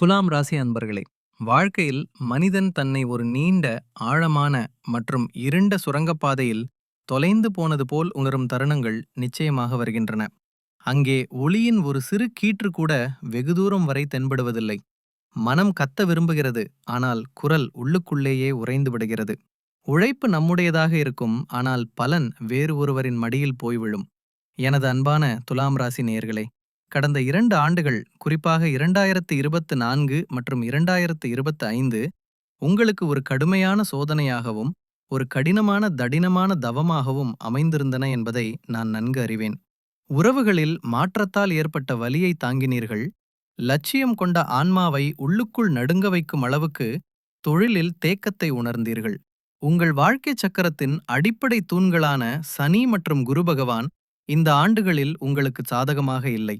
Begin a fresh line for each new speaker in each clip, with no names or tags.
துலாம் ராசி அன்பர்களே வாழ்க்கையில் மனிதன் தன்னை ஒரு நீண்ட ஆழமான மற்றும் இருண்ட சுரங்கப்பாதையில் தொலைந்து போனது போல் உணரும் தருணங்கள் நிச்சயமாக வருகின்றன. அங்கே ஒளியின் ஒரு சிறு கீற்று கூட வெகு தூரம் வரை தென்படுவதில்லை. மனம் கத்த விரும்புகிறது ஆனால் குரல் உள்ளுக்குள்ளேயே உறைந்து விடுகிறது. உழைப்பு நம்முடையதாக இருக்கும் ஆனால் பலன் வேறு ஒருவரின் மடியில் போய்விழும் எனது அன்பான துலாம் ராசி நேயர்களே கடந்த இரண்டு ஆண்டுகள் குறிப்பாக இரண்டாயிரத்து இருபத்து நான்கு மற்றும் இரண்டாயிரத்து இருபத்து ஐந்து உங்களுக்கு ஒரு கடுமையான சோதனையாகவும் ஒரு கடினமான தடினமான தவமாகவும் அமைந்திருந்தன என்பதை நான் நன்கு அறிவேன். உறவுகளில் மாற்றத்தால் ஏற்பட்ட வலியை தாங்கினீர்கள். லட்சியம் கொண்ட ஆன்மாவை உள்ளுக்குள் நடுங்க வைக்கும் அளவுக்கு தொழிலில் தேக்கத்தை உணர்ந்தீர்கள். உங்கள் வாழ்க்கை சக்கரத்தின் அடிப்படை தூண்களான சனி மற்றும் குரு பகவான் இந்த ஆண்டுகளில் உங்களுக்கு சாதகமாக இல்லை.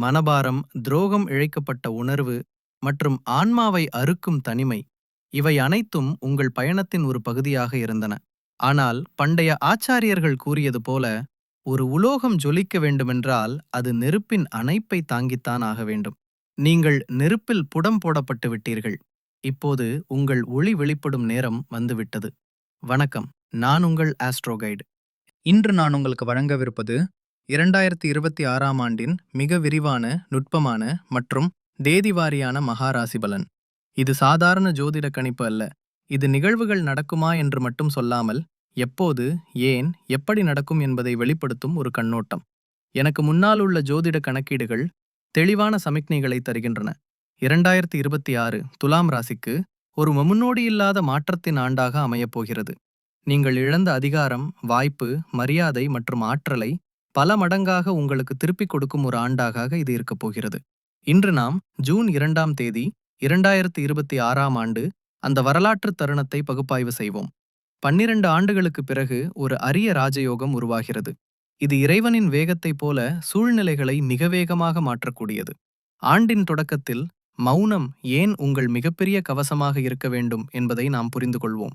மனபாரம் துரோகம் இழைக்கப்பட்ட உணர்வு மற்றும் ஆன்மாவை அறுக்கும் தனிமை இவை அனைத்தும் உங்கள் பயணத்தின் ஒரு பகுதியாக இருந்தன. ஆனால் பண்டைய ஆச்சாரியர்கள் கூறியது போல ஒரு உலோகம் ஜொலிக்க வேண்டுமென்றால் அது நெருப்பின் அணைப்பை தாங்கித்தான் ஆக வேண்டும். நீங்கள் நெருப்பில் புடம் போடப்பட்டு விட்டீர்கள். இப்போது உங்கள் ஒளி வெளிப்படும் நேரம் வந்துவிட்டது. வணக்கம். நான் உங்கள் ஆஸ்ட்ரோகைடு இன்று நான் உங்களுக்கு வழங்கவிருப்பது இரண்டாயிரத்தி இருபத்தி ஆறாம் ஆண்டின் மிக விரிவான நுட்பமான மற்றும் தேதிவாரியான மகாராசி பலன் இது சாதாரண ஜோதிட கணிப்பு அல்ல. இது நிகழ்வுகள் நடக்குமா என்று மட்டும் சொல்லாமல் எப்போது ஏன் எப்படி நடக்கும் என்பதை வெளிப்படுத்தும் ஒரு கண்ணோட்டம். எனக்கு முன்னால் உள்ள ஜோதிட கணக்கீடுகள் தெளிவான சமிக்ஞைகளை தருகின்றன. இரண்டாயிரத்தி இருபத்தி ஆறு துலாம் ராசிக்கு ஒரு முன்னோடியில்லாத மாற்றத்தின் ஆண்டாக அமையப்போகிறது நீங்கள் இழந்த அதிகாரம் வாய்ப்பு மரியாதை மற்றும் ஆற்றலை பல மடங்காக உங்களுக்கு திருப்பிக் கொடுக்கும் ஒரு ஆண்டாக இது இருக்கப் போகிறது. இன்று நாம் ஜூன் இரண்டாம் தேதி இரண்டாயிரத்தி இருபத்தி ஆறாம் ஆண்டு அந்த வரலாற்று தருணத்தை பகுப்பாய்வு செய்வோம். பன்னிரண்டு ஆண்டுகளுக்கு பிறகு ஒரு அரிய ராஜயோகம் உருவாகிறது. இது இறைவனின் வேகத்தைப் போல சூழ்நிலைகளை மிக வேகமாக மாற்றக்கூடியது. ஆண்டின் தொடக்கத்தில் மௌனம் ஏன் உங்கள் மிகப்பெரிய கவசமாக இருக்க வேண்டும் என்பதை நாம் புரிந்து கொள்வோம்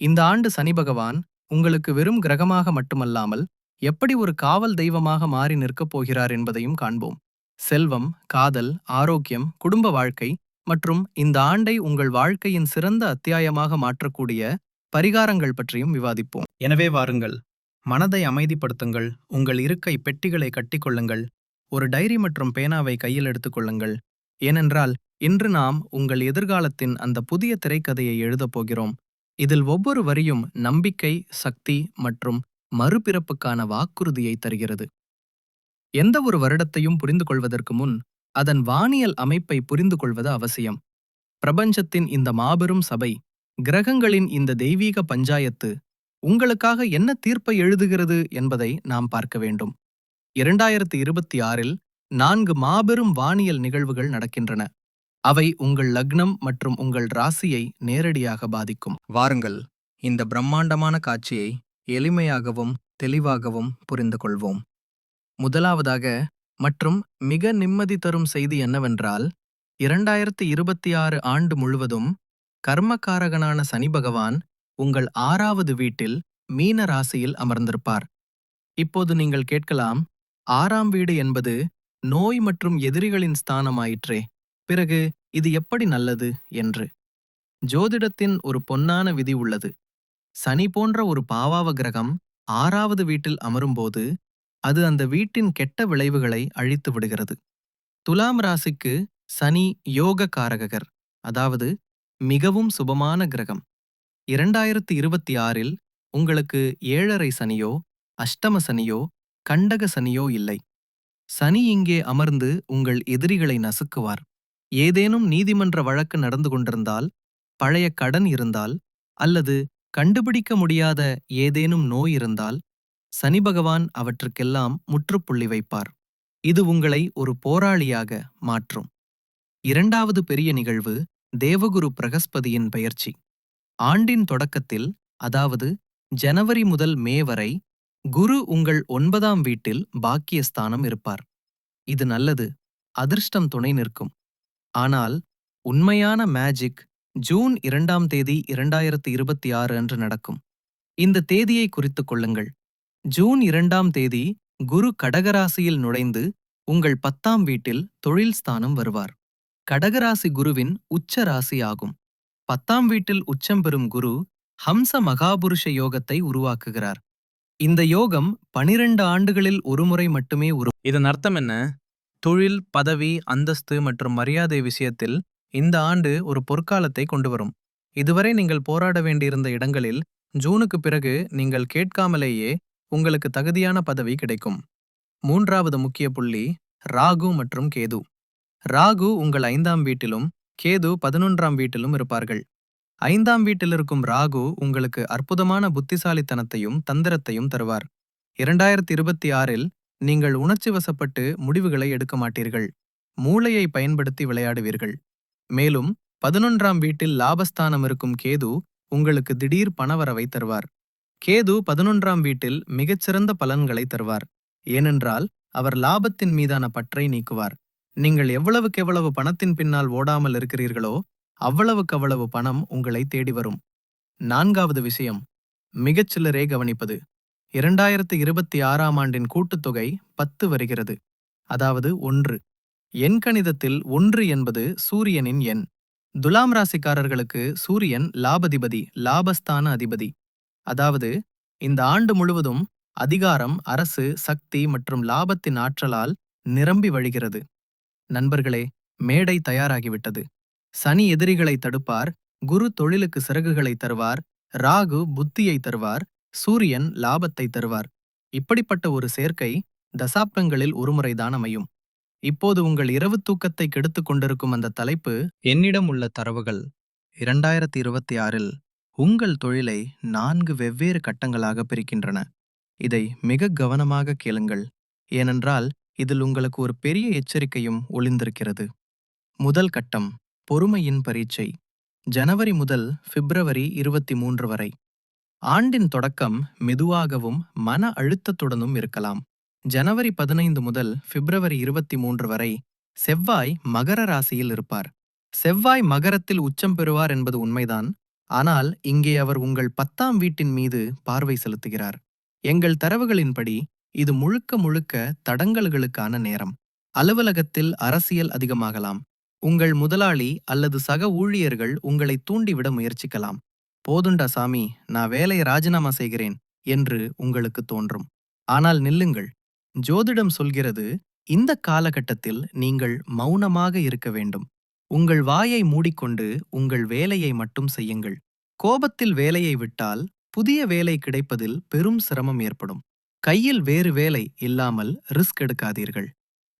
இந்த ஆண்டு சனி பகவான் உங்களுக்கு வெறும் கிரகமாக மட்டுமல்லாமல் எப்படி ஒரு காவல் தெய்வமாக மாறி நிற்கப் போகிறார் என்பதையும் காண்போம். செல்வம் காதல் ஆரோக்கியம் குடும்ப வாழ்க்கை மற்றும் இந்த ஆண்டை உங்கள் வாழ்க்கையின் சிறந்த அத்தியாயமாக மாற்றக்கூடிய பரிகாரங்கள் பற்றியும் விவாதிப்போம். எனவே வாருங்கள் மனதை அமைதிப்படுத்துங்கள் உங்கள் இருக்கை பெட்டிகளை கட்டிக்கொள்ளுங்கள் ஒரு டைரி மற்றும் பேனாவை கையில் எடுத்துக்கொள்ளுங்கள் ஏனென்றால் இன்று நாம் உங்கள் எதிர்காலத்தின் அந்த புதிய திரைக்கதையை எழுதப் போகிறோம். இதில் ஒவ்வொரு வரியும் நம்பிக்கை சக்தி மற்றும் மறுபிறப்புக்கான வாக்குறுதியை தருகிறது. எந்த ஒரு வருடத்தையும் புரிந்து கொள்வதற்கு முன் அதன் வானியல் அமைப்பை புரிந்து கொள்வது அவசியம். பிரபஞ்சத்தின் இந்த மாபெரும் சபை கிரகங்களின் இந்த தெய்வீக பஞ்சாயத்து உங்களுக்காக என்ன தீர்ப்பை எழுதுகிறது என்பதை நாம் பார்க்க வேண்டும். இரண்டாயிரத்தி இருபத்தி ஆறில் நான்கு மாபெரும் வானியல் நிகழ்வுகள் நடக்கின்றன. அவை உங்கள் லக்னம் மற்றும் உங்கள் ராசியை நேரடியாக பாதிக்கும். வாருங்கள் இந்த பிரம்மாண்டமான காட்சியை எளிமையாகவும் தெளிவாகவும் புரிந்து கொள்வோம் முதலாவதாக மற்றும் மிக நிம்மதி தரும் செய்தி என்னவென்றால் இரண்டாயிரத்து இருபத்தி ஆறு ஆண்டு முழுவதும் கர்மகாரகனான சனி பகவான் உங்கள் ஆறாவது வீட்டில் மீன ராசியில் அமர்ந்திருப்பார். இப்போது நீங்கள் கேட்கலாம் ஆறாம் வீடு என்பது நோய் மற்றும் எதிரிகளின் ஸ்தானமாயிற்றே பிறகு இது எப்படி நல்லது என்று. ஜோதிடத்தின் ஒரு பொன்னான விதி உள்ளது. சனி போன்ற ஒரு பாவாவ கிரகம் ஆறாவது வீட்டில் அமரும்போது அது அந்த வீட்டின் கெட்ட விளைவுகளை அழித்து விடுகிறது. துலாம் ராசிக்கு சனி யோக காரகர் அதாவது மிகவும் சுபமான கிரகம். இரண்டாயிரத்தி இருபத்தி ஆறில் உங்களுக்கு ஏழரை சனியோ அஷ்டம சனியோ கண்டக சனியோ இல்லை. சனி இங்கே அமர்ந்து உங்கள் எதிரிகளை நசுக்குவார். ஏதேனும் நீதிமன்ற வழக்கு நடந்து கொண்டிருந்தால் பழைய கடன் இருந்தால் அல்லது கண்டுபிடிக்க முடியாத ஏதேனும் நோய் இருந்தால் சனி பகவான் அவற்றுக்கெல்லாம் முற்றுப்புள்ளி வைப்பார். இது உங்களை ஒரு போராளியாக மாற்றும். இரண்டாவது பெரிய நிகழ்வு தேவகுரு பிரகஸ்பதியின் பயிற்சி ஆண்டின் தொடக்கத்தில் அதாவது ஜனவரி முதல் மே வரை குரு உங்கள் ஒன்பதாம் வீட்டில் பாக்கியஸ்தானம் இருப்பார். இது நல்லது அதிர்ஷ்டம் துணை நிற்கும். ஆனால் உண்மையான மேஜிக் ஜூன் இரண்டாம் தேதி இரண்டாயிரத்து இருபத்தி ஆறு அன்று நடக்கும். இந்த தேதியை குறித்துக் கொள்ளுங்கள். ஜூன் இரண்டாம் தேதி குரு கடகராசியில் நுழைந்து உங்கள் பத்தாம் வீட்டில் தொழில் ஸ்தானம் வருவார். கடகராசி குருவின் உச்ச ராசி ஆகும். பத்தாம் வீட்டில் உச்சம் பெறும் குரு ஹம்ச மகாபுருஷ யோகத்தை உருவாக்குகிறார். இந்த யோகம் பனிரெண்டு ஆண்டுகளில் ஒருமுறை மட்டுமே உரு இதன் அர்த்தம் என்ன? தொழில் பதவி அந்தஸ்து மற்றும் மரியாதை விஷயத்தில் இந்த ஆண்டு ஒரு பொற்காலத்தை கொண்டு வரும் இதுவரை நீங்கள் போராட வேண்டியிருந்த இடங்களில் ஜூனுக்கு பிறகு நீங்கள் கேட்காமலேயே உங்களுக்கு தகுதியான பதவி கிடைக்கும். மூன்றாவது முக்கிய புள்ளி ராகு மற்றும் கேது. ராகு உங்கள் ஐந்தாம் வீட்டிலும் கேது பதினொன்றாம் வீட்டிலும் இருப்பார்கள். ஐந்தாம் வீட்டிலிருக்கும் ராகு உங்களுக்கு அற்புதமான புத்திசாலித்தனத்தையும் தந்திரத்தையும் தருவார். இரண்டாயிரத்தி இருபத்தி ஆறில் நீங்கள் உணர்ச்சி வசப்பட்டு முடிவுகளை எடுக்க மாட்டீர்கள் மூளையை பயன்படுத்தி விளையாடுவீர்கள். மேலும் பதினொன்றாம் வீட்டில் லாபஸ்தானம் இருக்கும் கேது உங்களுக்கு திடீர் பணவரவை தருவார். கேது பதினொன்றாம் வீட்டில் மிகச்சிறந்த பலன்களை தருவார். ஏனென்றால் அவர் லாபத்தின் மீதான பற்றை நீக்குவார். நீங்கள் எவ்வளவுக்கெவ்வளவு பணத்தின் பின்னால் ஓடாமல் இருக்கிறீர்களோ அவ்வளவுக்கவ்வளவு பணம் உங்களை தேடி வரும். நான்காவது விஷயம் மிகச்சிலரே கவனிப்பது. இரண்டாயிரத்து இருபத்தி ஆறாம் ஆண்டின் கூட்டுத்தொகை பத்து வருகிறது. அதாவது ஒன்று. எண் கணிதத்தில் ஒன்று என்பது சூரியனின் எண். துலாம் ராசிக்காரர்களுக்கு சூரியன் லாபதிபதி லாபஸ்தான அதிபதி. அதாவது இந்த ஆண்டு முழுவதும் அதிகாரம் அரசு சக்தி மற்றும் லாபத்தின் ஆற்றலால் நிரம்பி வழிகிறது. நண்பர்களே மேடை தயாராகிவிட்டது. சனி எதிரிகளை தடுப்பார் குரு தொழிலுக்கு சிறகுகளை தருவார் ராகு புத்தியை தருவார் சூரியன் லாபத்தை தருவார். இப்படிப்பட்ட ஒரு சேர்க்கை தசாப்தங்களில் ஒருமுறைதான் அமையும். இப்போது உங்கள் இரவு தூக்கத்தை கெடுத்துக் கொண்டிருக்கும் அந்த தலைப்பு என்னிடம் உள்ள தரவுகள். இரண்டாயிரத்தி இருபத்தி ஆறில் உங்கள் தொழிலை நான்கு வெவ்வேறு கட்டங்களாக பிரிக்கின்றன. இதை மிக கவனமாக கேளுங்கள். ஏனென்றால் இதில் உங்களுக்கு ஒரு பெரிய எச்சரிக்கையும் ஒளிந்திருக்கிறது. முதல் கட்டம் பொறுமையின் பரீட்சை. ஜனவரி முதல் பிப்ரவரி இருபத்தி மூன்று வரை. ஆண்டின் தொடக்கம் மெதுவாகவும் மன அழுத்தத்துடனும் இருக்கலாம். ஜனவரி பதினைந்து முதல் பிப்ரவரி இருபத்தி மூன்று வரை செவ்வாய் மகர ராசியில் இருப்பார். செவ்வாய் மகரத்தில் உச்சம் பெறுவார் என்பது உண்மைதான். ஆனால் இங்கே அவர் உங்கள் பத்தாம் வீட்டின் மீது பார்வை செலுத்துகிறார். எங்கள் தரவுகளின்படி இது முழுக்க முழுக்க தடங்கல்களுக்கான நேரம். அலுவலகத்தில் அரசியல் அதிகமாகலாம். உங்கள் முதலாளி அல்லது சக ஊழியர்கள் உங்களை தூண்டிவிட முயற்சிக்கலாம். போதுண்டா சாமி நான் வேலையை ராஜினாமா செய்கிறேன் என்று உங்களுக்கு தோன்றும். ஆனால் நில்லுங்கள். ஜோதிடம் சொல்கிறது இந்த காலகட்டத்தில் நீங்கள் மௌனமாக இருக்க வேண்டும். உங்கள் வாயை மூடிக்கொண்டு உங்கள் வேலையை மட்டும் செய்யுங்கள். கோபத்தில் வேலையை விட்டால் புதிய வேலை கிடைப்பதில் பெரும் சிரமம் ஏற்படும். கையில் வேறு வேலை இல்லாமல் ரிஸ்க் எடுக்காதீர்கள்.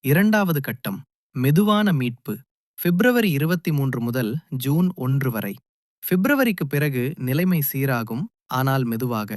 இரண்டாவது கட்டம் மெதுவான மீட்பு. பிப்ரவரி இருபத்தி மூன்று முதல் ஜூன் ஒன்று வரை. பிப்ரவரிக்கு பிறகு நிலைமை சீராகும் ஆனால் மெதுவாக.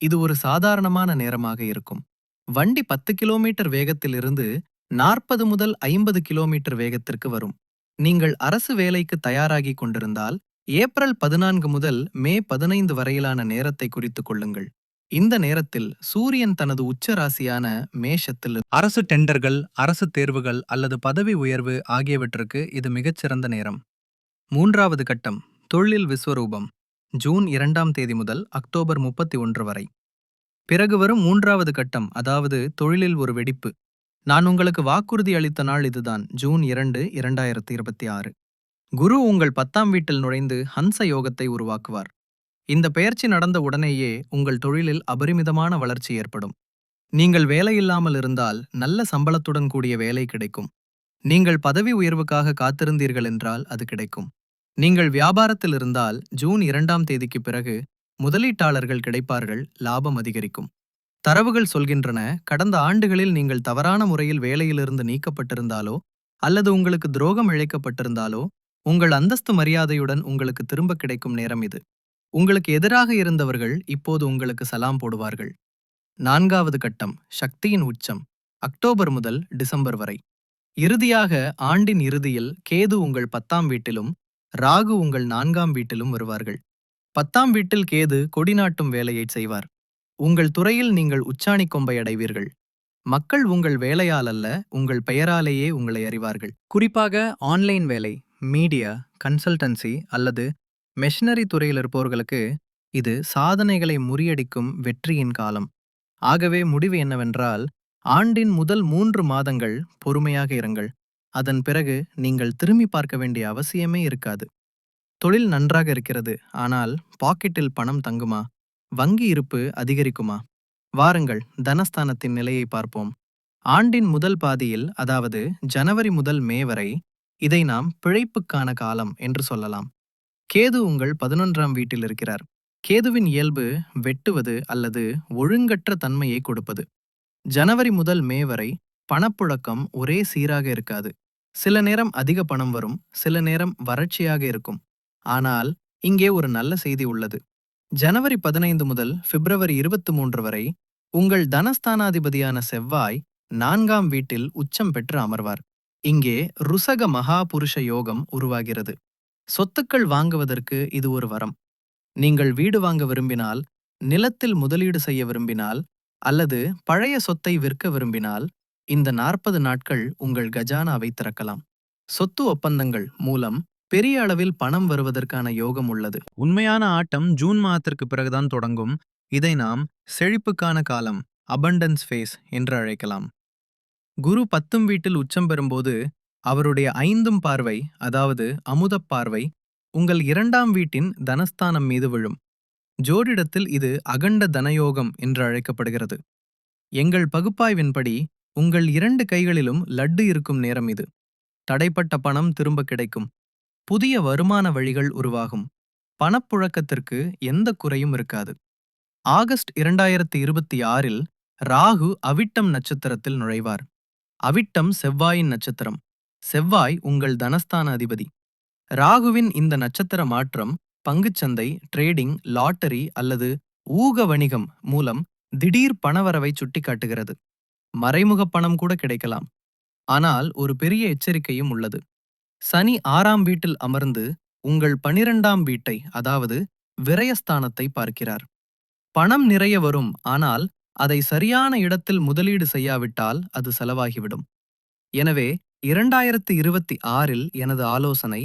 இது ஒரு சாதாரணமான நேரமாக இருக்கும். வண்டி பத்து கிலோமீட்டர் வேகத்திலிருந்து நாற்பது முதல் ஐம்பது கிலோமீட்டர் வேகத்திற்கு வரும். நீங்கள் அரசு வேலைக்கு தயாராகி கொண்டிருந்தால் ஏப்ரல் பதினான்கு முதல் மே பதினைந்து வரையிலான நேரத்தை குறித்துக் கொள்ளுங்கள். இந்த நேரத்தில் சூரியன் தனது உச்ச ராசியான மேஷத்தில் அரசு டெண்டர்கள் அரசு தேர்வுகள் அல்லது பதவி உயர்வு ஆகியவற்றுக்கு இது மிகச்சிறந்த நேரம். மூன்றாவது கட்டம் தொழில் விஸ்வரூபம் ஜூன் இரண்டாம் தேதி முதல் அக்டோபர் முப்பத்தி ஒன்று வரை. பிறகு வரும் மூன்றாவது கட்டம் அதாவது தொழிலில் ஒரு வெடிப்பு. நான் உங்களுக்கு வாக்குறுதி அளித்த நாள் இதுதான் ஜூன் இரண்டு இரண்டாயிரத்தி இருபத்தி ஆறு. குரு உங்கள் பத்தாம் வீட்டில் நுழைந்து ஹன்ச யோகத்தை உருவாக்குவார். இந்த பெயர்ச்சி நடந்த உடனேயே உங்கள் தொழிலில் அபரிமிதமான வளர்ச்சி ஏற்படும். நீங்கள் வேலையில்லாமல் இருந்தால் நல்ல சம்பளத்துடன் கூடிய வேலை கிடைக்கும். நீங்கள் பதவி உயர்வுக்காக காத்திருந்தீர்கள் என்றால் அது கிடைக்கும். நீங்கள் வியாபாரத்தில் இருந்தால் ஜூன் இரண்டாம் தேதிக்கு பிறகு முதலீட்டாளர்கள் கிடைப்பார்கள் லாபம் அதிகரிக்கும். தரவுகள் சொல்கின்றன கடந்த ஆண்டுகளில் நீங்கள் தவறான முறையில் வேலையிலிருந்து நீக்கப்பட்டிருந்தாலோ அல்லது உங்களுக்கு துரோகம் இழைக்கப்பட்டிருந்தாலோ உங்கள் அந்தஸ்து மரியாதையுடன் உங்களுக்கு திரும்ப கிடைக்கும் நேரம் இது. உங்களுக்கு எதிராக இருந்தவர்கள் இப்போது உங்களுக்கு சலாம் போடுவார்கள். நான்காவது கட்டம் சக்தியின் உச்சம் அக்டோபர் முதல் டிசம்பர் வரை. இறுதியாக ஆண்டின் இறுதியில் கேது உங்கள் பத்தாம் வீட்டிலும் ராகு உங்கள் நான்காம் வீட்டிலும் வருவார்கள். பத்தாம் வீட்டில் கேது கொடிநாட்டும் வேலையை செய்வார். உங்கள் துறையில் நீங்கள் உச்சாணி கொம்பை அடைவீர்கள். மக்கள் உங்கள் வேலையால் அல்ல உங்கள் பெயராலேயே உங்களை அறிவார்கள். குறிப்பாக ஆன்லைன் வேலை மீடியா கன்சல்டன்சி அல்லது மெஷினரி துறையில் இருப்பவர்களுக்கு இது சாதனைகளை முறியடிக்கும் வெற்றியின் காலம். ஆகவே முடிவு என்னவென்றால் ஆண்டின் முதல் மூன்று மாதங்கள் பொறுமையாக இருங்கள். அதன் பிறகு நீங்கள் திரும்பி பார்க்க வேண்டிய அவசியமே இருக்காது. தொழில் நன்றாக இருக்கிறது ஆனால் பாக்கெட்டில் பணம் தங்குமா? வங்கி இருப்பு அதிகரிக்குமா? வாருங்கள் தனஸ்தானத்தின் நிலையை பார்ப்போம். ஆண்டின் முதல் பாதியில் அதாவது ஜனவரி முதல் மே வரை இதை நாம் பிழைப்புக்கான காலம் என்று சொல்லலாம். கேது உங்கள் பதினொன்றாம் வீட்டில் இருக்கிறார். கேதுவின் இயல்பு வெட்டுவது அல்லது ஒழுங்கற்ற தன்மையை கொடுப்பது. ஜனவரி முதல் மே வரை பணப்புழக்கம் ஒரே சீராக இருக்காது. சில நேரம் அதிக பணம் வரும் சில நேரம் வறட்சியாக இருக்கும். ஆனால் இங்கே ஒரு நல்ல செய்தி உள்ளது. ஜனவரி பதினைந்து முதல் பிப்ரவரி இருபத்தி மூன்று வரை உங்கள் தனஸ்தானாதிபதியான செவ்வாய் நான்காம் வீட்டில் உச்சம் பெற்று அமர்வார். இங்கே ருசக மகாபுருஷ யோகம் உருவாகிறது. சொத்துக்கள் வாங்குவதற்கு இது ஒரு வரம். நீங்கள் வீடு வாங்க விரும்பினால் நிலத்தில் முதலீடு செய்ய விரும்பினால் அல்லது பழைய சொத்தை விற்க விரும்பினால் இந்த நாற்பது நாட்கள் உங்கள் கஜானாவை திறக்கலாம். சொத்து ஒப்பந்தங்கள் மூலம் பெரிய அளவில் பணம் வருவதற்கான யோகம் உள்ளது.
உண்மையான ஆட்டம் ஜூன் மாதத்திற்கு பிறகுதான் தொடங்கும். இதை நாம் செழிப்புக்கான காலம் அபண்டன்ஸ் ஃபேஸ் என்று அழைக்கலாம். குரு பத்தும் வீட்டில் உச்சம் பெறும்போது அவருடைய ஐந்தும் பார்வை அதாவது அமுதப் பார்வை உங்கள் இரண்டாம் வீட்டின் தனஸ்தானம் மீது விழும். ஜோடிடத்தில் இது அகண்ட தனயோகம் என்று அழைக்கப்படுகிறது. எங்கள் பகுப்பாய்வின்படி உங்கள் இரண்டு கைகளிலும் லட்டு இருக்கும் நேரம் இது. தடைப்பட்ட பணம் திரும்ப கிடைக்கும். புதிய வருமான வழிகள் உருவாகும். பணப்புழக்கத்திற்கு எந்த குறையும் இருக்காது. ஆகஸ்ட் இரண்டாயிரத்தி இருபத்தி ஆறில் ராகு அவிட்டம் நட்சத்திரத்தில் நுழைவார். அவிட்டம் செவ்வாயின் நட்சத்திரம். செவ்வாய் உங்கள் தனஸ்தான அதிபதி. ராகுவின் இந்த நட்சத்திர மாற்றம் பங்குச்சந்தை ட்ரேடிங் லாட்டரி அல்லது ஊக வணிகம் மூலம் திடீர் பணவரவை சுட்டிக்காட்டுகிறது. மறைமுக பணம் கூட கிடைக்கலாம். ஆனால் ஒரு பெரிய எச்சரிக்கையும் உள்ளது. சனி ஆறாம் வீட்டில் அமர்ந்து உங்கள் பனிரெண்டாம் வீட்டை அதாவது விரயஸ்தானத்தை பார்க்கிறார். பணம் நிறைய வரும் ஆனால் அதை சரியான இடத்தில் முதலீடு செய்யாவிட்டால் அது செலவாகிவிடும். எனவே இரண்டாயிரத்து இருபத்தி ஆறில் எனது ஆலோசனை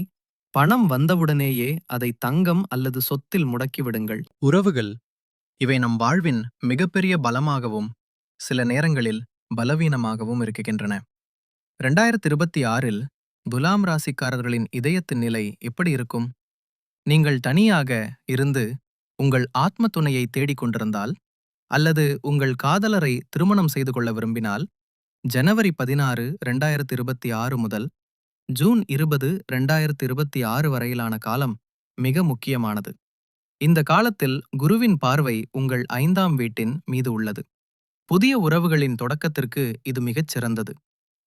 பணம் வந்தவுடனேயே அதை தங்கம் அல்லது சொத்தில் முடக்கிவிடுங்கள். உறவுகள். இவை நம் வாழ்வின் மிகப்பெரிய பலமாகவும் சில நேரங்களில் பலவீனமாகவும் இருக்கின்றன. ரெண்டாயிரத்து இருபத்தி ஆறில் துலாம் ராசிக்காரர்களின் இதயத்தின் நிலை எப்படி இருக்கும்? நீங்கள் தனியாக இருந்து உங்கள் ஆத்ம துணையை தேடிக் கொண்டிருந்தால் அல்லது உங்கள் காதலரை திருமணம் செய்து கொள்ள விரும்பினால் ஜனவரி பதினாறு ரெண்டாயிரத்தி இருபத்தி ஆறு முதல் ஜூன் இருபது ரெண்டாயிரத்தி இருபத்தி ஆறு வரையிலான காலம் மிக முக்கியமானது. இந்த காலத்தில் குருவின் பார்வை உங்கள் ஐந்தாம் வீட்டின் மீது உள்ளது. புதிய உறவுகளின் தொடக்கத்திற்கு இது மிகச் சிறந்தது.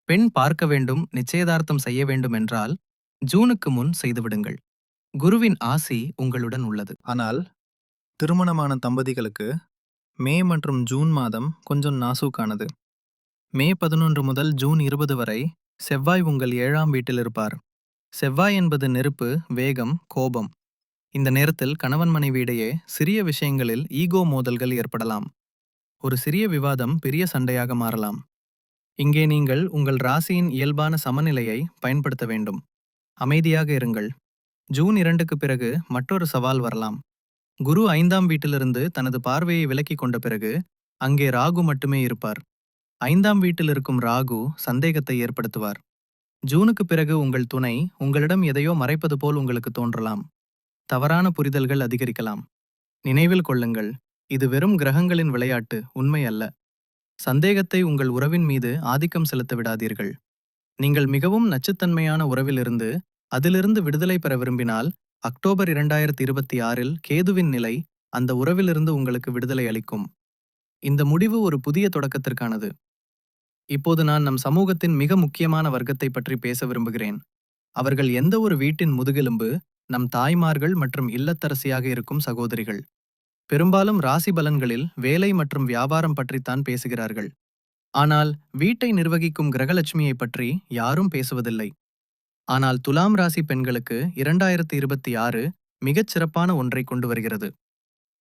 பெண் பார்க்க வேண்டும் நிச்சயதார்த்தம் செய்ய வேண்டும் என்றால் ஜூனுக்கு முன் செய்துவிடுங்கள் குருவின் ஆசி உங்களுடன் உள்ளது.
ஆனால் திருமணமான தம்பதிகளுக்கு மே மற்றும் ஜூன் மாதம் கொஞ்சம் நாசூக்கானது. மே பதினொன்று முதல் ஜூன் இருபது வரை செவ்வாய் உங்கள் ஏழாம் வீட்டில் இருப்பார். செவ்வாய் என்பது நெருப்பு வேகம் கோபம். இந்த நேரத்தில் கணவன் மனைவியிடையே சிறிய விஷயங்களில் ஈகோ மோதல்கள் ஏற்படலாம். ஒரு சிறிய விவாதம் பெரிய சண்டையாக மாறலாம். இங்கே நீங்கள் உங்கள் ராசியின் இயல்பான சமநிலையை பயன்படுத்த வேண்டும். அமைதியாக இருங்கள். ஜூன் இரண்டுக்கு பிறகு மற்றொரு சவால் வரலாம். குரு ஐந்தாம் வீட்டிலிருந்து தனது பார்வையை விலக்கிக் கொண்ட பிறகு அங்கே ராகு மட்டுமே இருப்பார். ஐந்தாம் வீட்டில் இருக்கும் ராகு சந்தேகத்தை ஏற்படுத்துவார். ஜூனுக்கு பிறகு உங்கள் துணை உங்களிடம் எதையோ மறைப்பது போல் உங்களுக்கு தோன்றலாம். தவறான புரிதல்கள் அதிகரிக்கலாம். நினைவில் கொள்ளுங்கள் இது வெறும் கிரகங்களின் விளையாட்டு உண்மை அல்ல. சந்தேகத்தை உங்கள் உறவின் மீது ஆதிக்கம் செலுத்த விடாதீர்கள். நீங்கள் மிகவும் நச்சுத்தன்மையான உறவிலிருந்து அதிலிருந்து விடுதலை பெற விரும்பினால் அக்டோபர் இரண்டாயிரத்தி இருபத்தி ஆறில் கேதுவின் நிலை அந்த உறவிலிருந்து உங்களுக்கு விடுதலை அளிக்கும். இந்த முடிவு ஒரு புதிய தொடக்கத்திற்கானது. இப்போது நான் நம் சமூகத்தின் மிக முக்கியமான வர்க்கத்தை பற்றி பேச விரும்புகிறேன். அவர்கள் எந்த ஒரு வீட்டின் முதுகெலும்பு நம் தாய்மார்கள் மற்றும் இல்லத்தரசியாக இருக்கும் சகோதரிகள். பெரும்பாலும் ராசி பலன்களில் வேலை மற்றும் வியாபாரம் பற்றித்தான் பேசுகிறார்கள். ஆனால் வீட்டை நிர்வகிக்கும் கிரகலட்சுமியை பற்றி யாரும் பேசுவதில்லை. ஆனால் துலாம் ராசி பெண்களுக்கு இரண்டாயிரத்தி இருபத்தி ஆறு மிகச் சிறப்பான ஒன்றை கொண்டு வருகிறது.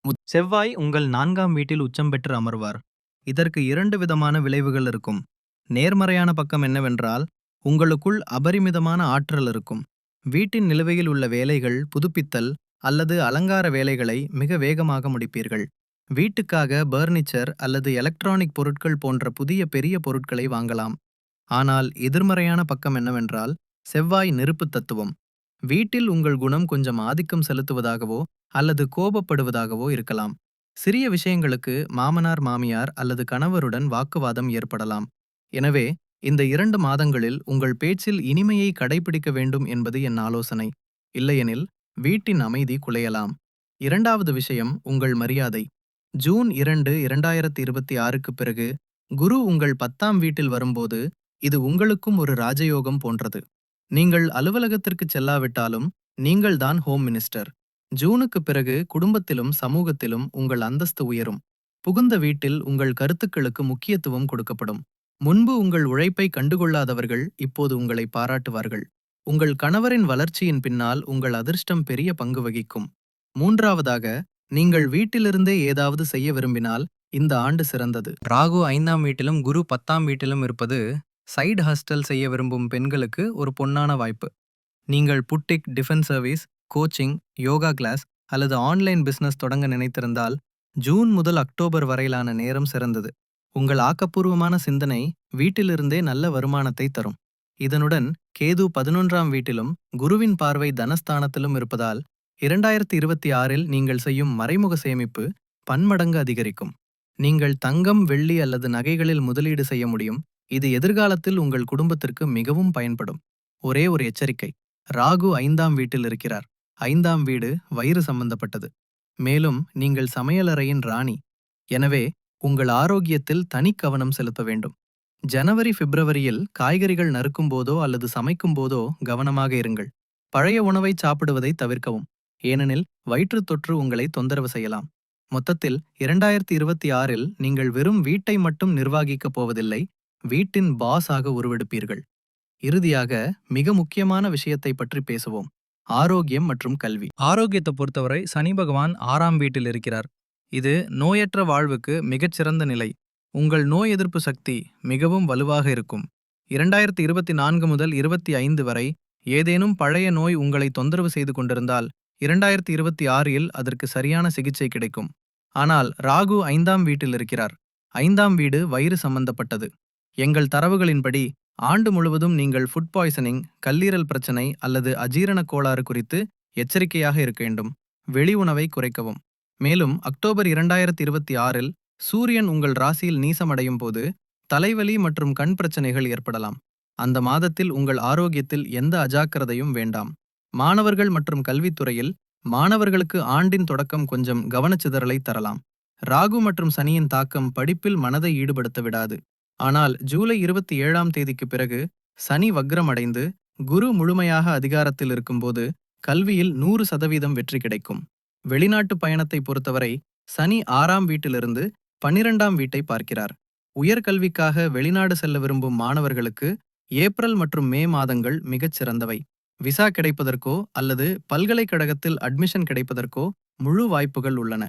முத்- செவ்வாய் உங்கள் நான்காம் வீட்டில் உச்சம் பெற்று அமர்வார். இதற்கு இரண்டு விதமான விளைவுகள் இருக்கும். நேர்மறையான பக்கம் என்னவென்றால் உங்களுக்குள் அபரிமிதமான ஆற்றல் இருக்கும். வீட்டின் நிலுவையில் உள்ள வேலைகள் புதுப்பித்தல் அல்லது அலங்கார வேலைகளை மிக வேகமாக முடிப்பீர்கள். வீட்டுக்காக பர்னிச்சர் அல்லது எலக்ட்ரானிக் பொருட்கள் போன்ற புதிய பெரிய பொருட்களை வாங்கலாம். ஆனால் எதிர்மறையான பக்கம் என்னவென்றால் செவ்வாய் நெருப்பு தத்துவம். வீட்டில் உங்கள் குணம் கொஞ்சம் ஆதிக்கம் செலுத்துவதாகவோ அல்லது கோபப்படுவதாகவோ இருக்கலாம். சிறிய விஷயங்களுக்கு மாமனார் மாமியார் அல்லது கணவருடன் வாக்குவாதம் ஏற்படலாம். எனவே இந்த இரண்டு மாதங்களில் உங்கள் பேச்சில் இனிமையை கடைபிடிக்க வேண்டும் என்பது என் ஆலோசனை. இல்லையெனில் வீட்டின் அமைதி குலையலாம். இரண்டாவது விஷயம் உங்கள் மரியாதை. ஜூன் இரண்டு இரண்டாயிரத்தி இருபத்தி ஆறுக்கு பிறகு குரு உங்கள் பத்தாம் வீட்டில் வரும்போது இது உங்களுக்கும் ஒரு ராஜயோகம் போன்றது. நீங்கள் அலுவலகத்திற்கு செல்லாவிட்டாலும் நீங்கள்தான் ஹோம் மினிஸ்டர் ஜூனுக்கு பிறகு குடும்பத்திலும் சமூகத்திலும் உங்கள் அந்தஸ்து உயரும். புகுந்த வீட்டில் உங்கள் கருத்துக்களுக்கு முக்கியத்துவம் கொடுக்கப்படும். முன்பு உங்கள் உழைப்பை கண்டுகொள்ளாதவர்கள் இப்போது உங்களை பாராட்டுவார்கள். உங்கள் கணவரின் வளர்ச்சியின் பின்னால் உங்கள் அதிர்ஷ்டம் பெரிய பங்கு வகிக்கும். மூன்றாவதாக நீங்கள் வீட்டிலிருந்தே ஏதாவது செய்ய விரும்பினால் இந்த ஆண்டு சிறந்தது. ராகு ஐந்தாம் வீட்டிலும் குரு பத்தாம் வீட்டிலும் இருப்பது சைடு ஹாஸ்டல் செய்ய விரும்பும் பெண்களுக்கு ஒரு பொன்னான வாய்ப்பு. நீங்கள் boutique defence service coaching yoga class அல்லது ஆன்லைன் பிசினஸ் தொடங்க நினைத்திருந்தால் ஜூன் முதல் அக்டோபர் வரையிலான நேரம் சிறந்தது. உங்கள் ஆக்கப்பூர்வமான சிந்தனை வீட்டிலிருந்தே நல்ல வருமானத்தை தரும். இதனுடன் கேது பதினொன்றாம் வீட்டிலும் குருவின் பார்வை தனஸ்தானத்திலும் இருப்பதால் இரண்டாயிரத்தி இருபத்தி ஆறில் நீங்கள் செய்யும் மறைமுக சேமிப்பு பன்மடங்கு அதிகரிக்கும். நீங்கள் தங்கம் வெள்ளி அல்லது நகைகளில் முதலீடு செய்ய முடியும். இது எதிர்காலத்தில் உங்கள் குடும்பத்திற்கு மிகவும் பயன்படும். ஒரே ஒரு எச்சரிக்கை ராகு ஐந்தாம் வீட்டில் இருக்கிறார். ஐந்தாம் வீடு வயிறு சம்பந்தப்பட்டது. மேலும் நீங்கள் சமையலறையின் ராணி. எனவே உங்கள் ஆரோக்கியத்தில் தனி கவனம் செலுத்த வேண்டும். ஜனவரி பிப்ரவரியில் காய்கறிகள் நறுக்கும் போதோ அல்லது சமைக்கும் போதோ கவனமாக இருங்கள். பழைய உணவை சாப்பிடுவதை தவிர்க்கவும். ஏனெனில் வயிற்றுத் தொற்று உங்களை தொந்தரவு செய்யலாம். மொத்தத்தில் இரண்டாயிரத்தி இருபத்தி ஆறில் நீங்கள் வெறும் வீட்டை மட்டும் நிர்வாகிக்கப் போவதில்லை வீட்டின் பாஸ் ஆக உருவெடுப்பீர்கள். இறுதியாக மிக முக்கியமான விஷயத்தை பற்றி பேசுவோம். ஆரோக்கியம் மற்றும் கல்வி.
ஆரோக்கியத்தை பொறுத்தவரை சனி பகவான் ஆறாம் வீட்டில் இருக்கிறார். இது நோயற்ற வாழ்வுக்கு மிகச்சிறந்த நிலை. உங்கள் நோய் எதிர்ப்பு சக்தி மிகவும் வலுவாக இருக்கும். இரண்டாயிரத்தி இருபத்தி நான்கு முதல் இருபத்தி ஐந்து வரை ஏதேனும் பழைய நோய் உங்களை தொந்தரவு செய்து கொண்டிருந்தால் இரண்டாயிரத்தி இருபத்தி ஆறில் அதற்கு சரியான சிகிச்சை கிடைக்கும். ஆனால் ராகு ஐந்தாம் வீட்டில் இருக்கிறார். ஐந்தாம் வீடு வயிறு சம்பந்தப்பட்டது. எங்கள் தரவுகளின்படி ஆண்டு முழுவதும் நீங்கள் ஃபுட் பாய்சனிங் கல்லீரல் பிரச்சனை அல்லது அஜீரண கோளாறு குறித்து எச்சரிக்கையாக இருக்க வேண்டும். வெளி உணவை குறைக்கவும். மேலும் அக்டோபர் இரண்டாயிரத்தி இருபத்தி ஆறில் சூரியன் உங்கள் ராசியில் நீசமடையும் போது தலைவலி மற்றும் கண் பிரச்சனைகள் ஏற்படலாம். அந்த மாதத்தில் உங்கள் ஆரோக்கியத்தில் எந்த அஜாக்கிரதையும் வேண்டாம். மாணவர்கள் மற்றும் கல்வித்துறையில் மாணவர்களுக்கு ஆண்டின் தொடக்கம் கொஞ்சம் கவனச்சிதறலை தரலாம். ராகு மற்றும் சனியின் தாக்கம் படிப்பில் மனதை ஈடுபடுத்த விடாது. ஆனால் ஜூலை இருபத்தி ஏழாம் தேதிக்கு பிறகு சனி வக்ரமடைந்து குரு முழுமையாக அதிகாரத்தில் இருக்கும்போது கல்வியில் நூறு சதவீதம் வெற்றி கிடைக்கும். வெளிநாட்டு பயணத்தை பொறுத்தவரை சனி ஆறாம் வீட்டிலிருந்து பன்னிரெண்டாம் வீட்டை பார்க்கிறார். உயர்கல்விக்காக வெளிநாடு செல்ல விரும்பும் மாணவர்களுக்கு ஏப்ரல் மற்றும் மே மாதங்கள் மிகச் சிறந்தவை. விசா கிடைப்பதற்கோ அல்லது பல்கலைக்கழகத்தில் அட்மிஷன் கிடைப்பதற்கோ முழு வாய்ப்புகள் உள்ளன.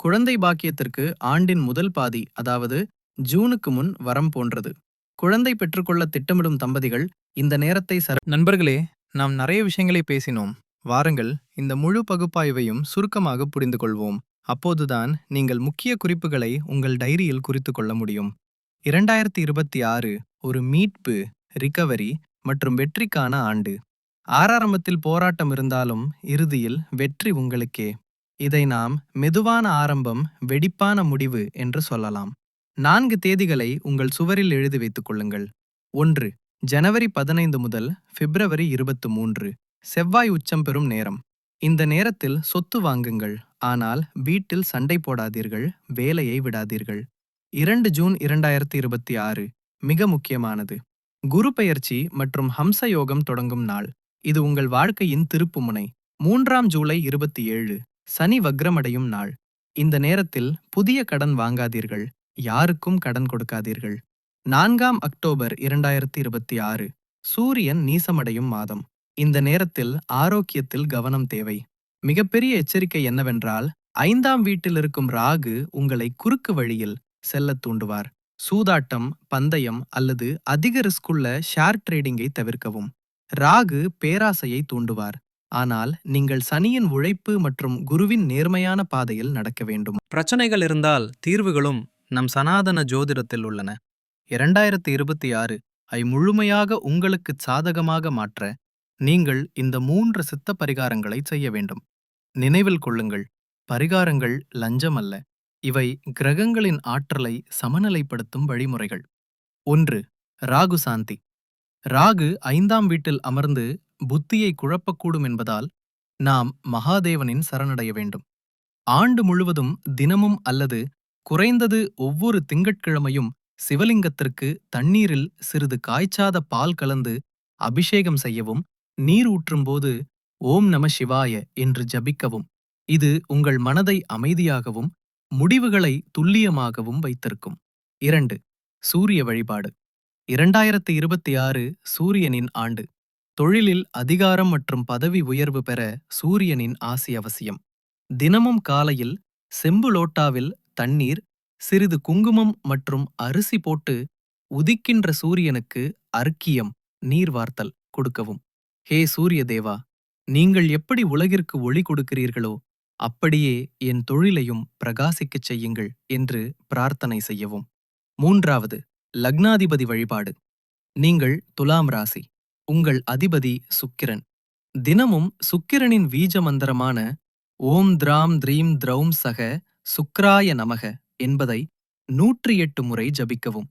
குழந்தை பாக்கியத்திற்கு ஆண்டின் முதல் பாதி அதாவது ஜூனுக்கு முன் வரம் போன்றது. குழந்தை பெற்றுக்கொள்ள திட்டமிடும் தம்பதிகள் இந்த நேரத்தை சர நண்பர்களே நாம் நிறைய விஷயங்களை பேசினோம். வாருங்கள் இந்த முழு பகுப்பாய்வையும் சுருக்கமாக புரிந்து கொள்வோம் அப்போதுதான் நீங்கள் முக்கிய குறிப்புகளை உங்கள் டைரியில் குறித்து கொள்ள முடியும். இரண்டாயிரத்தி இருபத்தி ஆறு ஒரு மீட்பு ரிகவரி மற்றும் வெற்றிக்கான ஆண்டு. ஆரம்பத்தில் போராட்டம் இருந்தாலும் இறுதியில் வெற்றி உங்களுக்கே. இதை நாம் மெதுவான ஆரம்பம் வெடிப்பான முடிவு என்று சொல்லலாம். நான்கு தேதிகளை உங்கள் சுவரில் எழுதி வைத்துக் கொள்ளுங்கள். ஒன்று ஜனவரி பதினைந்து முதல் பிப்ரவரி இருபத்து மூன்று. செவ்வாய் உச்சம் பெறும் நேரம். இந்த நேரத்தில் சொத்து வாங்குங்கள். ஆனால் வீட்டில் சண்டை போடாதீர்கள் வேலையை விடாதீர்கள். இரண்டு ஜூன் இரண்டாயிரத்தி இருபத்தி ஆறு மிக முக்கியமானது. குரு பெயர்ச்சி மற்றும் ஹம்ச யோகம் தொடங்கும் நாள். இது உங்கள் வாழ்க்கையின் திருப்புமுனை. மூன்றாம் ஜூலை இருபத்தி ஏழு சனி வக்ரமடையும் நாள். இந்த நேரத்தில் புதிய கடன் வாங்காதீர்கள் யாருக்கும் கடன் கொடுக்காதீர்கள். நான்காம் அக்டோபர் இரண்டாயிரத்தி இருபத்தி ஆறு சூரியன் நீசமடையும் மாதம். இந்த நேரத்தில் ஆரோக்கியத்தில் கவனம் தேவை. மிகப்பெரிய எச்சரிக்கை என்னவென்றால் ஐந்தாம் வீட்டில் இருக்கும் ராகு உங்களை குறுக்கு வழியில் செல்ல தூண்டுவார். சூதாட்டம் பந்தயம் அல்லது அதிக ரிஸ்குள்ள ஷேர் ட்ரேடிங்கை தவிர்க்கவும். ராகு பேராசையை தூண்டுவார். ஆனால் நீங்கள் சனியின் உழைப்பு மற்றும் குருவின் நேர்மையான பாதையில் நடக்க வேண்டும். பிரச்சனைகள் இருந்தால் தீர்வுகளும் நம் சனாதன ஜோதிடத்தில் உள்ளன. இரண்டாயிரத்தி இருபத்தி ஆறு
ஐ முழுமையாக உங்களுக்குச் சாதகமாக மாற்ற நீங்கள் இந்த மூன்று சித்த பரிகாரங்களை செய்ய வேண்டும் நினைவில் கொள்ளுங்கள் பரிகாரங்கள் லஞ்சம் அல்ல இவை கிரகங்களின் ஆற்றலை சமநிலைப்படுத்தும் வழிமுறைகள். ஒன்று ராகு சாந்தி. ராகு ஐந்தாம் வீட்டில் அமர்ந்து புத்தியை குழப்பக்கூடும் என்பதால் நாம் மகாதேவனின் சரணடைய வேண்டும். ஆண்டு முழுவதும் தினமும் அல்லது குறைந்தது ஒவ்வொரு திங்கட்கிழமையும் சிவலிங்கத்திற்கு தண்ணீரில் சிறிது காய்ச்சாத பால் கலந்து அபிஷேகம் செய்யவும் நீர் ஊற்றும்போது ஓம் நம சிவாய என்று ஜபிக்கவும். இது உங்கள் மனதை அமைதியாகவும் முடிவுகளை துல்லியமாகவும் வைத்திருக்கும். இரண்டு சூரிய வழிபாடு. இரண்டாயிரத்து இருபத்தி ஆறு சூரியனின் ஆண்டு. தொழிலில் அதிகாரம் மற்றும் பதவி உயர்வு பெற சூரியனின் ஆசி அவசியம். தினமும் காலையில் செம்பு லோட்டாவில் தண்ணீர் சிறிது குங்குமம் மற்றும் அரிசி போட்டு உதிக்கின்ற சூரியனுக்கு அர்க்கியம் நீர் வார்த்தல் கொடுக்கவும். ஹே சூரிய தேவா நீங்கள் எப்படி உலகிற்கு ஒளி கொடுக்கிறீர்களோ அப்படியே என் தொழிலையும் பிரகாசிக்கச் செய்யுங்கள் என்று பிரார்த்தனை செய்யவும். மூன்றாவது லக்னாதிபதி வழிபாடு. நீங்கள் துலாம் ராசி உங்கள் அதிபதி சுக்கிரன். தினமும் சுக்கிரனின் வீஜ மந்திரமான ஓம் திராம் த்ரீம் திரௌம் சக சுக்ராய நமக என்பதை நூற்றி எட்டு முறை ஜபிக்கவும்.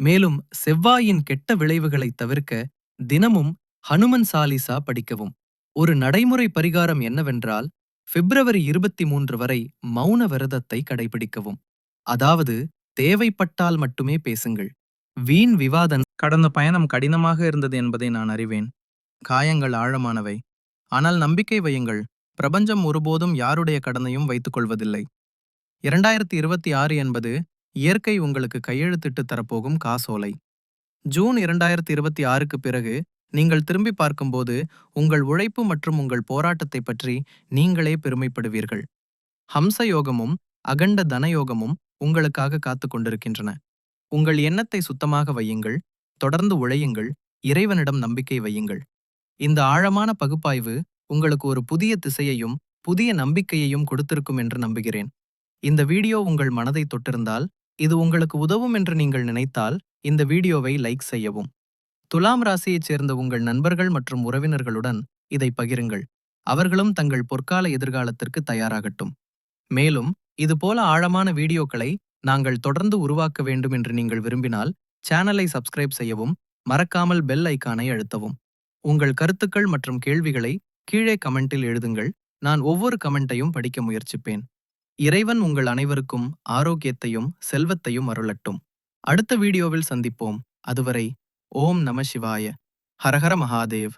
மேலும் செவ்வாயின் கெட்ட விளைவுகளை தவிர்க்க தினமும் ஹனுமன் சாலிசா படிக்கவும். ஒரு நடைமுறை பரிகாரம் என்னவென்றால் பிப்ரவரி இருபத்தி மூன்று வரை மௌன விரதத்தை கடைபிடிக்கவும். அதாவது தேவைப்பட்டால் மட்டுமே பேசுங்கள். வீண் விவாதன் கடந்த பயணம் கடினமாக இருந்தது என்பதை நான் அறிவேன். காயங்கள் ஆழமானவை. ஆனால் நம்பிக்கை வையுங்கள். பிரபஞ்சம் ஒருபோதும் யாருடைய கடனையும் வைத்துக் கொள்வதில்லை இரண்டாயிரத்தி இருபத்தி ஆறு என்பது இயற்கை உங்களுக்கு கையெழுத்திட்டு தரப்போகும் காசோலை. ஜூன் இரண்டாயிரத்தி இருபத்தி ஆறுக்கு பிறகு நீங்கள் திரும்பி பார்க்கும்போது உங்கள் உழைப்பு மற்றும் உங்கள் போராட்டத்தை பற்றி நீங்களே பெருமைப்படுவீர்கள். ஹம்ச யோகமும் அகண்ட தனயோகமும் உங்களுக்காக காத்துக் கொண்டிருக்கின்றன. உங்கள் எண்ணத்தை சுத்தமாக வையுங்கள் தொடர்ந்து உழையுங்கள் இறைவனிடம் நம்பிக்கை வையுங்கள். இந்த ஆழமான பகுப்பாய்வு உங்களுக்கு ஒரு புதிய திசையையும் புதிய நம்பிக்கையையும் கொடுத்திருக்கும் என்று நம்புகிறேன். இந்த வீடியோ உங்கள் மனதை தொட்டிருந்தால் இது உங்களுக்கு உதவும் என்று நீங்கள் நினைத்தால் இந்த வீடியோவை லைக் செய்யவும். துலாம் ராசியைச் சேர்ந்த உங்கள் நண்பர்கள் மற்றும் உறவினர்களுடன் இதை பகிருங்கள். அவர்களும் தங்கள் பொற்கால எதிர்காலத்திற்கு தயாராகட்டும். மேலும் இதுபோல ஆழமான வீடியோக்களை நாங்கள் தொடர்ந்து உருவாக்க வேண்டும் என்று நீங்கள் விரும்பினால் சேனலை சப்ஸ்கிரைப் செய்யவும் மறக்காமல் பெல் ஐக்கானை அழுத்தவும். உங்கள் கருத்துக்கள் மற்றும் கேள்விகளை கீழே கமெண்டில் எழுதுங்கள். நான் ஒவ்வொரு கமெண்ட்டையும் படிக்க முயற்சிப்பேன். இறைவன் உங்கள் அனைவருக்கும் ஆரோக்கியத்தையும் செல்வத்தையும் அருளட்டும். அடுத்த வீடியோவில் சந்திப்போம். அதுவரை ඕම් නම ශිවාය හරහර මහාදේව